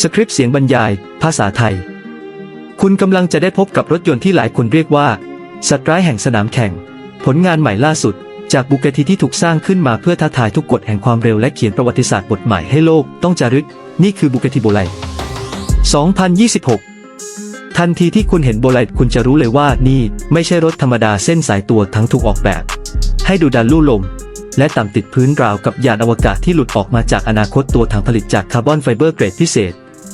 สคริปต์เสียงบรรยาย ภาษาไทย คุณกำลังจะได้พบกับรถยนต์ที่หลายคนเรียกว่า สัตว์ร้ายแห่งสนามแข่ง ผลงานใหม่ล่าสุด จากบุกเกทีที่ถูกสร้างขึ้นมาเพื่อท้าทายทุกกฎแห่งความเร็วและเขียนประวัติศาสตร์บทใหม่ให้โลกต้องจารึก นี่คือบุกเกติโบไล2026 ทันทีที่คุณเห็นโบไลคุณจะรู้เลยว่านี่ไม่ใช่รถธรรมดาเส้นสายตัวทั้งถูกออกแบบ ให้ดูดันลู่ลมและต่ำติดพื้นราวกับยานอวกาศที่หลุดออกมาจากอนาคตตัวถังผลิตจากคาร์บอนไฟเบอร์เกรดพิเศษ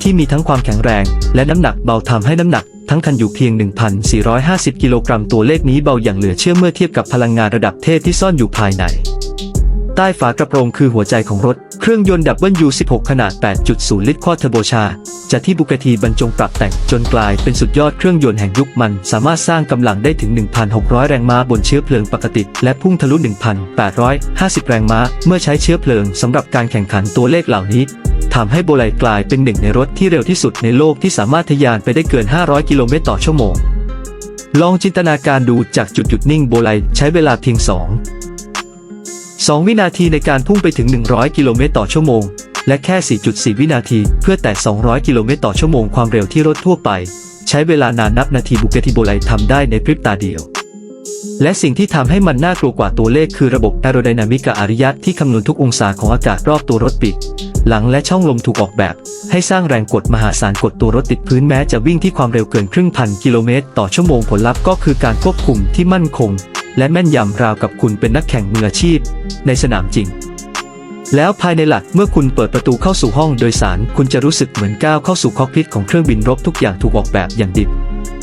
ที่มีทั้งความแข็งแรง และน้ำหนักเบาทำให้น้ำหนักทั้งคันอยู่เพียง 1,450 กิโลกรัมตัวเลขนี้เบาอย่างเหลือเชื่อเมื่อเทียบกับพลังงานระดับเทพที่ซ่อนอยู่ภายใน ใต้ฝากระโปรงคือหัวใจของรถ เครื่องยนต์ดับเบิลยู16 ขนาด 8.0 ลิตรควอเทอร์โบชาจะที่บุกทีบรรจงปรับแต่งจนกลายเป็นสุดยอดเครื่องยนต์แห่งยุคมัน สามารถสร้างกำลังได้ถึง 1,600 แรงม้าบนเชื้อเพลิงปกติ และพุ่งทะลุ 1,850 แรงม้า เมื่อใช้เชื้อเพลิงสำหรับการแข่งขันตัวเลขเหล่านี้ ทำให้โบไลกลายเป็นหนึ่งในรถที่เร็วที่สุดในโลกที่สามารถทะยานไปได้เกิน 500 กิโลเมตรต่อชั่วโมง ลองจินตนาการดูจากจุดหยุดนิ่งโบไลใช้เวลาเพียง 2 2 วินาทีในการพุ่งไปถึง 100 กิโลเมตรต่อชั่วโมง และแค่ 4.4 วินาทีเพื่อแต่ 200 กิโลเมตรต่อชั่วโมงความเร็วที่รถทั่วไป ใช้เวลานานนับนาทีบุกเกติโบไลทำได้ในพริบตาเดียวและสิ่งที่ทำให้มันน่ากลัวกว่าตัวเลขคือระบบแอโรไดนามิกกับอริยะที่คำนวณทุกองศาของอากาศรอบตัวรถปีก หลังและช่องลมถูกออกแบบ ให้สร้างแรงกดมหาศาลกดตัวรถติดพื้นแม้จะวิ่งที่ความเร็วเกินครึ่งพันกิโลเมตรต่อชั่วโมงผลลัพธ์ก็คือการควบคุมที่มั่นคง และแม่นยำราวกับคุณเป็นนักแข่งมืออาชีพ ในสนามจริง แล้วภายในหลักเมื่อคุณเปิดประตูเข้าสู่ห้องโดยสาร คุณจะรู้สึกเหมือนก้าวเข้าสู่คอกพิทของเครื่องบินรบทุกอย่างถูกออกแบบอย่างดิบ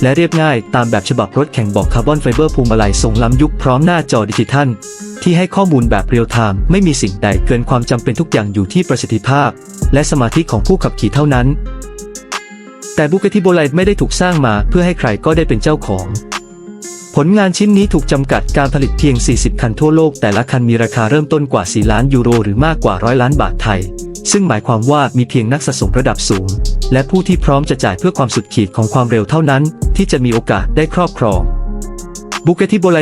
และเรียบง่ายตามแบบฉบับรถแข่งบอกคาร์บอนไฟเบอร์พวงมาลัยทรงล้ำยุคพร้อมหน้าจอดิจิทัล ที่ให้ข้อมูลแบบเรียลไทม์ไม่มีสิ่งใดเกินความจำเป็นทุกอย่างอยู่ที่ประสิทธิภาพ และสมาธิของผู้ขับขี่เท่านั้น แต่บุกติโบไลไม่ได้ถูกสร้างมาเพื่อให้ใครก็ได้เป็นเจ้าของ ผลงานชิ้นนี้ถูกจำกัดการผลิตเพียง 40 คันทั่วโลก แต่ละคันมีราคาเริ่มต้นกว่า 4 ล้านยูโร หรือมากกว่าร้อยล้านบาทไทยซึ่งหมายความว่ามีเพียงนักสะสมระดับสูง และผู้ที่พร้อมจะจ่ายเพื่อความสุดขีดของความเร็วเท่านั้น ที่จะมีโอกาสได้ครอบครองบุกติโบไล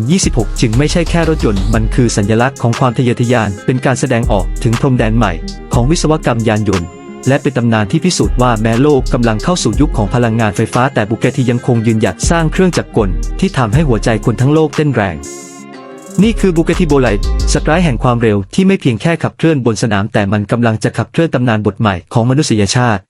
2026 จึงไม่ใช่แค่รถยนต์ มันคือสัญลักษณ์ของความทะเยอทะยาน เป็นการแสดงออกถึงพรมแดนใหม่ ของวิศวกรรมยานยนต์ และเป็นตำนานที่พิสูจน์ว่าแม้โลกกำลังเข้าสู่ยุคของพลังงานไฟฟ้า แต่บุกเกติยังคงยืนหยัดสร้างเครื่องจักรกล ที่ทำให้หัวใจคนทั้งโลกเต้นแรง นี่คือบุกติโบไลสตรายแห่งความเร็วที่ไม่เพียงแค่ขับเคลื่อนบนสนาม แต่มันกำลังจะขับเคลื่อนตำนานบทใหม่ของมนุษยชาติ